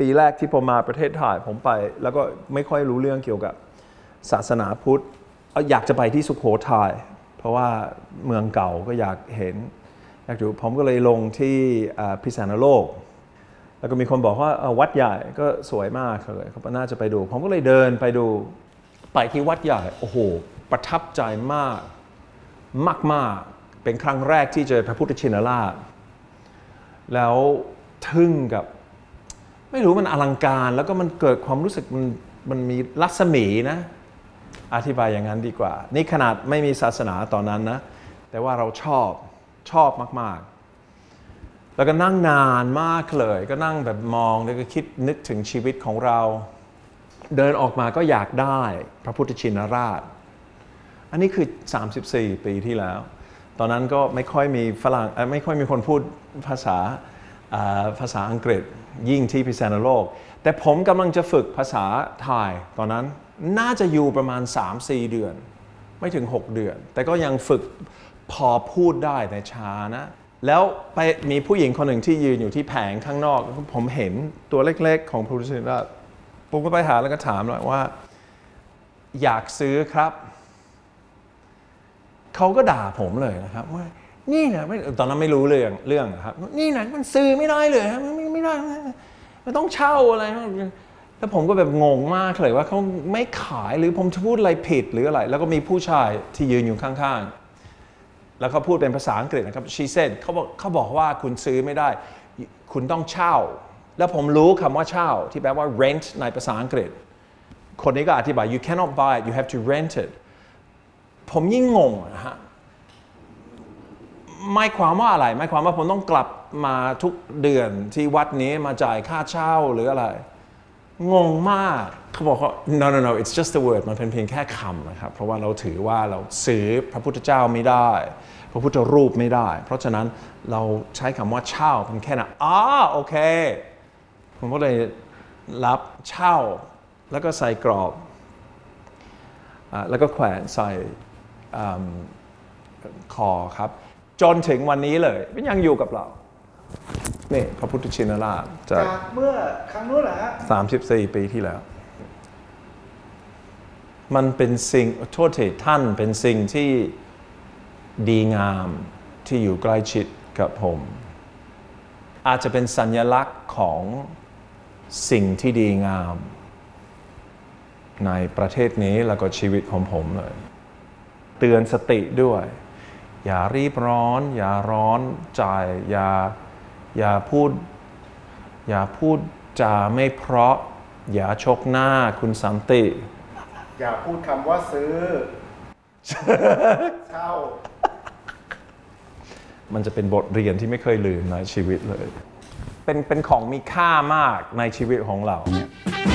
ปีแรกที่ผมมาประเทศไทยผมไป แล้วก็ไม่ค่อยรู้เรื่องเกี่ยวกับศาสนาพุทธเอาอยากจะไปที่สุโขทัยเพราะว่าเมืองเก่าก็อยากเห็นอยากดูผมก็เลยลงที่พิษณุโลก แล้วก็มีคนบอกว่าวัดใหญ่ก็สวยมากเลยเขาน่าจะไปดู ผมก็เลยเดินไปดูไปที่วัดใหญ่โอ้โหประทับใจมากมาก ๆ เป็นครั้งแรกที่เจอพระพุทธชินราช แล้วทึ่งกับ ไม่รู้มันอลังการแล้วก็มันเกิดความรู้สึกมันมันมีรัศมีนะ อธิบายอย่างนั้นดีกว่า นี่ขนาดไม่มีศาสนาตอนนั้นนะ แต่ว่าเราชอบชอบมาก ๆ แล้วก็นั่งนานมากเลย ก็นั่งแบบมองแล้วก็คิดนึกถึงชีวิตของเรา เดินออกมาก็อยากได้พระพุทธชินราช อันนี้คือ 34 ปีที่แล้ว ตอนนั้นก็ไม่ค่อยมีฝรั่งไม่ค่อยมีคนพูดภาษา ภาษาอังกฤษยิ่งที่พิษณุโลก แต่ผมกำลังจะฝึกภาษาไทยตอนนั้นน่าจะอยู่ประมาณ 3-4 เดือน ไม่ถึง 6 เดือน แต่ก็ยังฝึกพอพูดได้แต่ช้านะ แล้วไปมีผู้หญิงคนหนึ่งที่ยืนอยู่ที่แผงข้างนอก ผมเห็นตัวเล็กๆ ของพระพุทธชินราผมก็ไปหาแล้วก็ถามเลยว่า อยากซื้อครับ เขาก็ด่าผมเลยนะครับว่า นี่นะไม่ตอนนั้นไม่รู้เรื่องเรื่องนะครับ นี่นะมันซื้อไม่ได้เลยครับไม่ไม่ไม่ได้มันต้องเช่าอะไรแล้วผมก็แบบงงมากเลยว่าเขาไม่ขายหรือผมจะพูดอะไรผิดหรืออะไร แล้วก็มีผู้ชายที่ยืนอยู่ข้างๆ แล้วเขาพูดเป็นภาษาอังกฤษนะครับ she said เขาบอกเขาบอกว่าคุณซื้อไม่ได้ คุณต้องเช่า แล้วผมรู้คำว่าเช่า ที่แปลว่า rent ในภาษาอังกฤษ คนนี้ก็อธิบาย you cannot buy it you have to rent it ผมยิ่งงงนะฮะ หมายความว่าอะไรหมายความว่าผมต้องกลับมาทุกเดือนที่วัดนี้มาจ่ายค่าเช่าหรืออะไร งงมากเขาบอกว่า no no no it's just a word มันเป็นเพียงแค่คำนะครับ เพราะว่าเราถือว่าเราซื้อพระพุทธเจ้าไม่ได้ พระพุทธรูปไม่ได้ เพราะฉะนั้นเราใช้คำว่าเช่าเป็นแค่นั้นอ๋อโอเค ผมก็เลยรับเช่า แล้วก็ใส่กรอบอแล้วก็แขวนใส่อคอครับ จนถึงวันนี้เลยมันยังอยู่กับเรา นี่พระพุทธชินราชจากจากเมื่อครั้งนู้นแหละฮะ34 ปีที่แล้ว มันเป็นสิ่งโทษทีท่านเป็นสิ่งที่ดีงามที่อยู่ใกล้ชิดกับผม อาจจะเป็นสัญลักษณ์ของสิ่งที่ดีงาม ในประเทศนี้แล้วก็ชีวิตของผมเลย เตือนสติด้วย อย่ารีบร้อน อย่าร้อนใจอย่าอย่าพูด อย่าพูดจาไม่เพราะ อย่าชกหน้าคุณสันติ อย่าพูดคำว่าซื้อ เช่า มันจะเป็นบทเรียนที่ไม่เคยลืมในชีวิตเลย เป็นเป็นของมีค่ามากในชีวิตของเราค